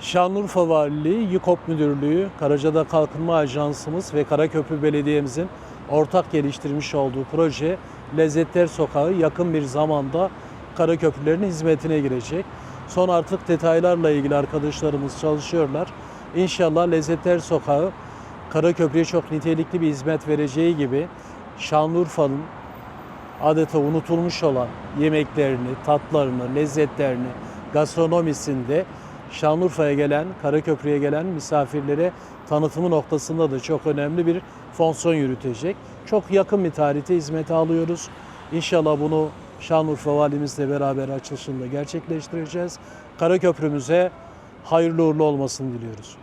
Şanlıurfa Valiliği, YİKOP Müdürlüğü, Karacada Kalkınma Ajansımız ve Karaköprü Belediye'mizin ortak geliştirmiş olduğu proje Lezzetler Sokağı yakın bir zamanda Karaköprülerin hizmetine girecek. Son artık detaylarla ilgili arkadaşlarımız çalışıyorlar. İnşallah Lezzetler Sokağı Karaköprü'ye çok nitelikli bir hizmet vereceği gibi Şanlıurfa'nın adeta unutulmuş olan yemeklerini, tatlarını, lezzetlerini, gastronomisinde Şanlıurfa'ya gelen, Karaköprü'ye gelen misafirlere tanıtımı noktasında da çok önemli bir fonksiyon yürütecek. Çok yakın bir tarihte hizmete alıyoruz. İnşallah bunu Şanlıurfa Valimizle beraber açılışında gerçekleştireceğiz. Karaköprümüze hayırlı uğurlu olmasını diliyoruz.